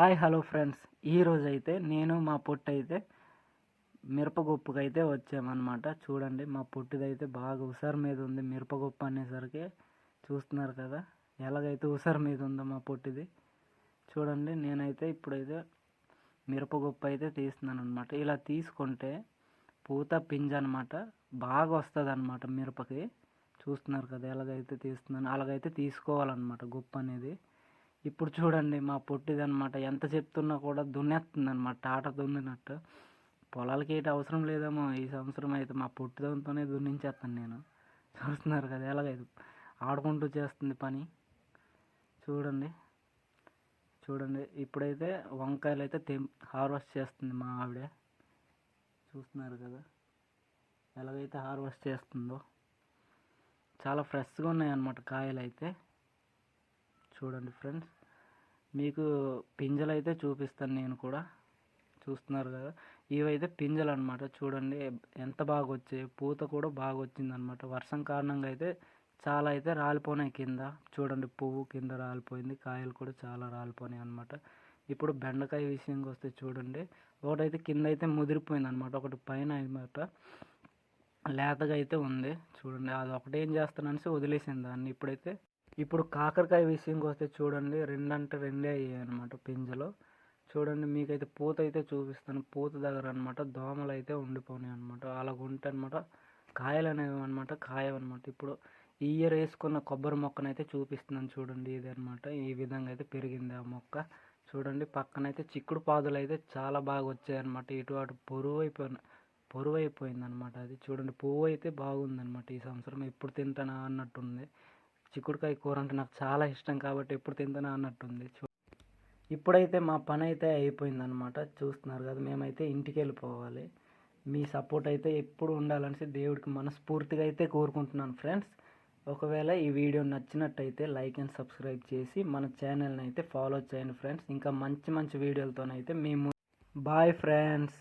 Hi hello friends. ఈరోజు అయితే నేను మా పొట్టు అయితే మిరపగొప్పుకి అయితే వచ్చామన్నమాట. చూడండి మా పొట్టిదైతే బాగా ఉసారు మీద ఉంది. మిరపగొప్పు అనేసరికి చూస్తున్నారు కదా ఎలాగైతే ఉసారు మీద ఉందో మా పొట్టిది. చూడండి నేనైతే ఇప్పుడైతే మిరపగొప్పు అయితే తీస్తున్నాను అనమాట ఇలా తీసుకుంటే పూత పింజ అనమాట బాగా వస్తుంది అనమాట మిరపకి. చూస్తున్నారు కదా ఎలాగైతే తీస్తున్నాను అలాగైతే తీసుకోవాలన్నమాట గొప్ప అనేది ఇప్పుడు చూడండి మా పొట్టిది అనమాట ఎంత చెప్తున్నా కూడా దున్నేస్తుంది అనమాట టాట దున్నినట్టు. పొలాలకి ఏంటి అవసరం లేదేమో. ఈ సంవత్సరం అయితే మా పొట్టిదంతోనే దున్నించేస్తాను నేను. చూస్తున్నారు కదా ఎలాగైతే ఆడుకుంటూ చేస్తుంది పని. చూడండి. చూడండి. ఇప్పుడైతే వంకాయలు అయితే తెం హార్వెస్ట్ చేస్తుంది మా ఆవిడ. చూస్తున్నారు కదా. ఎలాగైతే హార్వెస్ట్ చేస్తుందో. చాలా ఫ్రెష్గా ఉన్నాయి అన్నమాట కాయలు అయితే చూడండి ఫ్రెండ్స్. మీకు పింజలు అయితే చూపిస్తాను నేను కూడా. చూస్తున్నారు కదా. ఇవైతే పింజలు అనమాట చూడండి ఎంత బాగా వచ్చాయి పూత కూడా బాగా వచ్చింది అనమాట వర్షం కారణంగా అయితే చాలా అయితే రాలిపోయినాయి కింద. చూడండి పువ్వు కింద రాలిపోయింది. కాయలు కూడా చాలా రాలిపోయినాయి అనమాట ఇప్పుడు బెండకాయ విషయంకి వస్తే చూడండి. ఒకటైతే కింద అయితే ముదిరిపోయింది అనమాట ఒకటి పైన అనమాట లేతగా అయితే ఉంది. చూడండి అది ఒకటి ఏం చేస్తాననేసి వదిలేసింది దాన్ని. ఇప్పుడైతే ఇప్పుడు కాకరకాయ విషయంకి వస్తే చూడండి రెండంటే రెండే అయ్యాయి అనమాట పింజలు. చూడండి మీకైతే పూత అయితే చూపిస్తాను. పూత దగ్గర అనమాట దోమలు అయితే ఉండిపోయినాయి అనమాట అలా ఉంటే అనమాట కాయలు అనేవి అనమాట కాయవన్నమాట. ఇప్పుడు ఈ ఇయర్ వేసుకున్న కొబ్బరి మొక్కనైతే చూపిస్తున్నాను చూడండి ఇది అనమాట ఈ విధంగా అయితే పెరిగింది ఆ మొక్క. చూడండి పక్కనైతే చిక్కుడు పాదులు అయితే చాలా బాగా వచ్చాయి అనమాట ఇటు అటు పొరువు అయిపోయిన పొరువు అయిపోయింది అనమాట అది. చూడండి పువ్వు అయితే బాగుందన్నమాట ఈ సంవత్సరం. ఎప్పుడు తింటానా అన్నట్టుంది. చిక్కుడుకాయ కూర అంటే నాకు చాలా ఇష్టం కాబట్టి ఎప్పుడు తింటానా అన్నట్టుంది. చూ ఇప్పుడైతే మా పని అయితే అయిపోయిందనమాట చూస్తున్నారు కదా మేమైతే ఇంటికి వెళ్ళిపోవాలి మీ సపోర్ట్ అయితే ఎప్పుడు ఉండాలనేసి దేవుడికి మనస్ఫూర్తిగా అయితే కోరుకుంటున్నాను ఫ్రెండ్స్. ఒకవేళ ఈ వీడియో నచ్చినట్టయితే లైక్ అండ్ సబ్స్క్రైబ్ చేసి మన ఛానల్ని అయితే ఫాలో చేయండి ఫ్రెండ్స్. ఇంకా మంచి మంచి వీడియోలతోనైతే మేము బాయ్ ఫ్రెండ్స్.